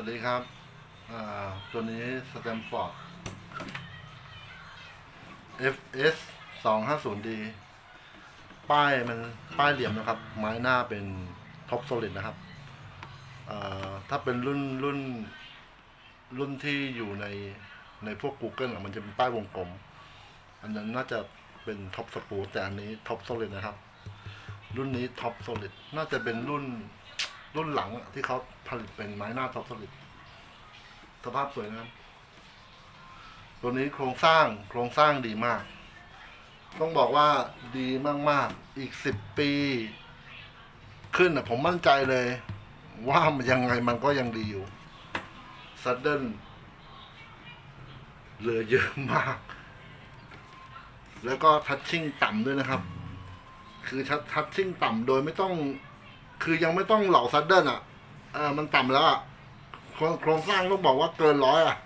วัสดีครับตัวนี้สแตมฟอร์ด FS 2 5 0 D ป้ายมันป้ายเหลี่ยมนะครับ ไม้หน้าเป็นท็อปโซลิดนะครับ ถ้าเป็นรุ่นรุ่นรุ่นที่อยู่ในในพวก Google อะมันจะเป็นป้ายวงกลม อันนั้นน่าจะเป็นท็อปสปูแต่อันนี้ท็อปโซลิดนะครับ รุ่นนี้ท็อปโซลิดน่าจะเป็นรุ่น รุ่นหลังอะที่เขาผลิตเป็นไม้หน้าท็อปโซลิดสภาพสวยนะครับตัวนี้โครงสร้างโครงสร้างดีมาก ต้องบอกว่าดีมาก ๆ อีกสิบปี ขึ้นอะ ผมมั่นใจเลย ว่ามันยังไงมันก็ยังดีอยู่ซัดเดิลเหลือเยอะมาก แล้วก็ทัชชิ่งต่ำด้วยนะครับ คือทัชชิ่งต่ำโดยไม่ต้อง คือยังไม่ต้องเหล่าซัดเดิลอะเออมันต่ำแล้วอะโครงโครงสร้างต้องบอกว่าเกินร้อยอะ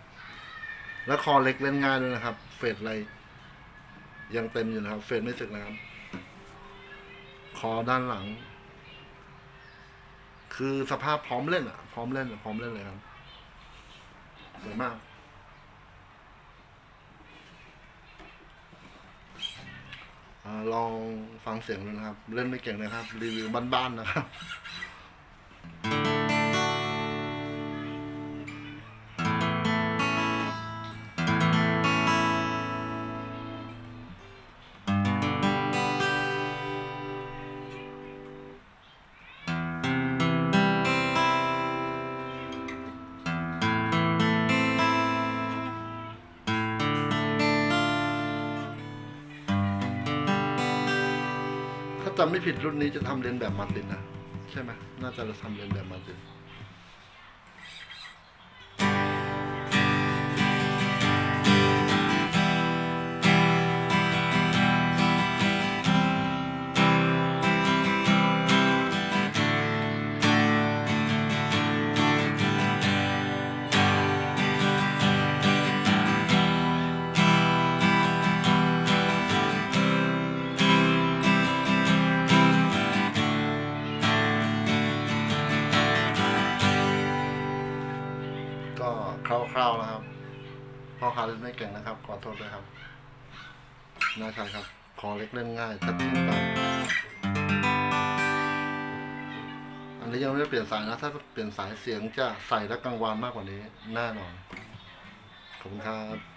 แล้วคอเล็กเล่นง่ายด้วยนะครับ เฟดอะไร ยังเต็มอยู่นะครับ เฟดไม่สึกนะครับ คอด้านหลัง คือสภาพพร้อมเล่นอะ พร้อมเล่นอะพร้อมเล่นเลยครับสวยมาก อา ลองฟังเสียงดูนะครับ เล่นไม่เก่งนะครับ รีวิวบ้านๆนะครับ จำไม่ผิดรุ่นนี้จะทำเรียนแบบมาตินนะ ใช่ไหมน่าจะทำเรียนแบบมาติน คร่าวๆนะครับพ่อค้าเล่นไม่เก่งนะครับ ขอโทษด้วยครับน่าใช่ครับคอเล็กเล่นง่ายชัดทิ้งต่ำอันนี้ยังไม่ได้เปลี่ยนสายนะ ถ้าเปลี่ยนสายเสียงจะใส่และกังวานมากกว่านี้แน่นอนขอบคุณครับ